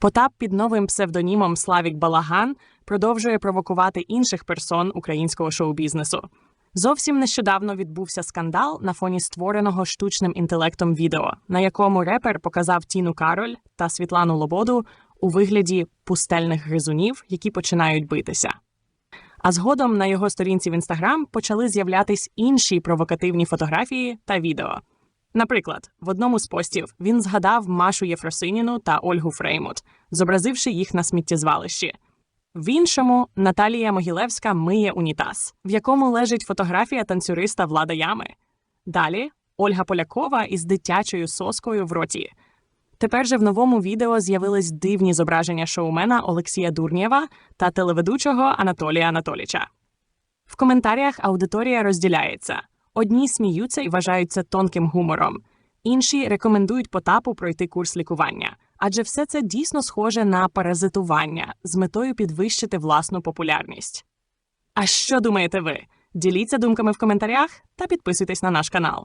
Потап під новим псевдонімом Славік Балаган продовжує провокувати інших персон українського шоу-бізнесу. Зовсім нещодавно відбувся скандал на фоні створеного штучним інтелектом відео, на якому репер показав Тіну Кароль та Світлану Лободу у вигляді пустельних гризунів, які починають битися. А згодом на його сторінці в інстаграм почали з'являтись інші провокативні фотографії та відео. Наприклад, в одному з постів він згадав Машу Єфросиніну та Ольгу Фреймут, зобразивши їх на сміттєзвалищі. В іншому Наталія Могилевська миє унітаз, в якому лежить фотографія танцюриста Влада Ями. Далі Ольга Полякова із дитячою соскою в роті. Тепер же в новому відео з'явились дивні зображення шоумена Олексія Дурнєва та телеведучого Анатолія Анатоліча. В коментарях аудиторія розділяється: одні сміються і вважають це тонким гумором, інші рекомендують Потапу пройти курс лікування, адже все це дійсно схоже на паразитування з метою підвищити власну популярність. А що думаєте ви? Діліться думками в коментарях та підписуйтесь на наш канал.